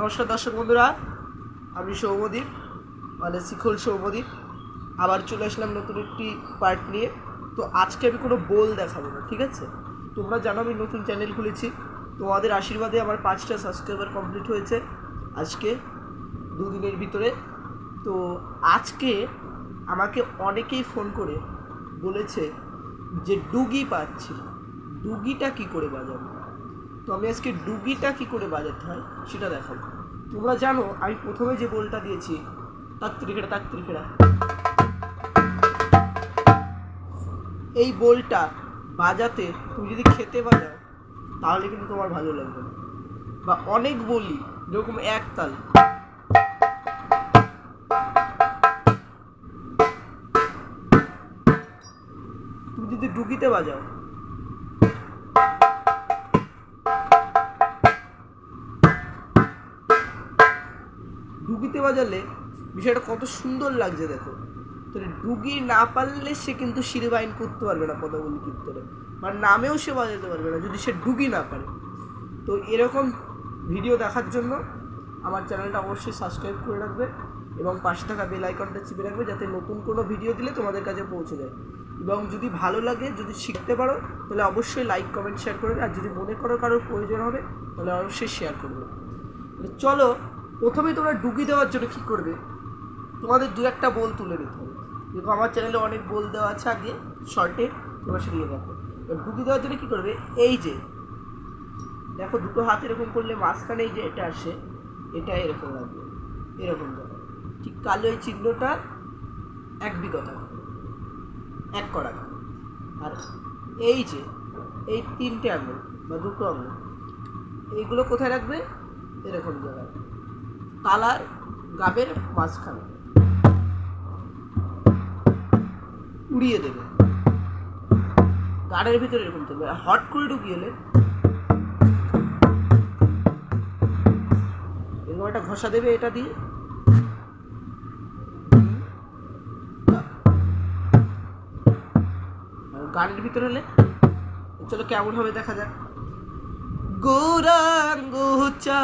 নমস্কার দর্শক বন্ধুরা, আমি সৌমদীপ মানে শিখল সৌমদীপ। আবার চলে আসলাম নতুন একটি পার্ট নিয়ে। তো আজকে আমি কোনো বোল দেখাবো না, ঠিক আছে? তোমরা জানো আমি নতুন চ্যানেল খুলেছি। তোমাদের আশীর্বাদে আমার পাঁচটা সাবস্ক্রাইবার কমপ্লিট হয়েছে আজকে, দুদিনের ভিতরে। তো আজকে আমাকে অনেকেই ফোন করে বলেছে যে ডুগি পাচ্ছি ডুগিটা কি করে বাজাবো? তো আমি আজকে ডুগিটা কি করে বাজাতে হয় সেটা দেখাবো। তোমরা জানো, আমি প্রথমে যে বলটা দিয়েছি তাক ত্রিকেটা তাক ত্রিকেটা। এই বলটা বাজাতে তুমি যদি খেতে বাজাও, তাহলে কিন্তু তোমার ভালো লাগবে বা অনেক বলি, যেরকম এক তাল। তুমি যদি ডুগিতে বাজাও ডুগিতে বাজালে বিষয়টা কত সুন্দর লাগছে, দেখো। তাহলে ডুগি না পারলে সে কিন্তু শিরবাইন করতে পারবে না পদাবলী কীর্তনে। বা নামেও সে বাজাতে পারবে না যদি সে ডুগি না পারে। তো এরকম ভিডিও দেখার জন্য আমার চ্যানেলটা অবশ্যই সাবস্ক্রাইব করে রাখবে এবং পাশে থাকা বেল আইকনটা চিপে রাখবে যাতে নতুন কোনো ভিডিও দিলে তোমাদের কাছে পৌঁছে যায়। এবং যদি ভালো লাগে, যদি শিখতে পারো, তাহলে অবশ্যই লাইক, কমেন্ট শেয়ার করবে আর যদি মনে করো কারোর প্রয়োজন হবে, তাহলে অবশ্যই শেয়ার করবে চলো প্রথমেই তোমরা ডুগি দেওয়ার জন্য কী করবে? তোমাদের দু একটা বল তুলে নিতে হবে। দেখো, আমার চ্যানেলে অনেক বল দেওয়া আছে আগে শর্টে তোমরা সেগুলো দেখো। এবার ডুগি দেওয়ার জন্য কী করবে? এই যে, দেখো, দুটো হাত এরকম করলে মাঝখানে এই যে এটা আসে, এটা এরকম লাগবে, এরকম যাবে ঠিক কালো এই চিহ্নটা এক বিঘা এক করা। আর এই যে, এই তিনটে আঙুল বা দুটো আঙুল, এইগুলো কোথায় রাখবে? এরকম জায়গায়। তালার গাবের মাঝখানে। উড়িয়ে দেবে। গাড়ের ভিতরে এরকম আর হট করে ঢুকিয়ে এলে এরকম একটা ঘষা দেবে এটা দিয়ে। গানের ভিতরে হলে চলো কেমন হবে দেখা যাক। গৌরাঙ্গ চা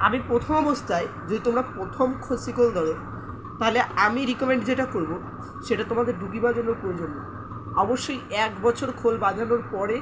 আমি প্রথম অবস্থায় যদি তোমরা প্রথম খসিকল ধরো, তাহলে আমি রিকমেন্ড যেটা করব, সেটা তোমাদের ডুগি বাজানোর প্রয়োজন অবশ্যই এক বছর খোল বাজানোর পরে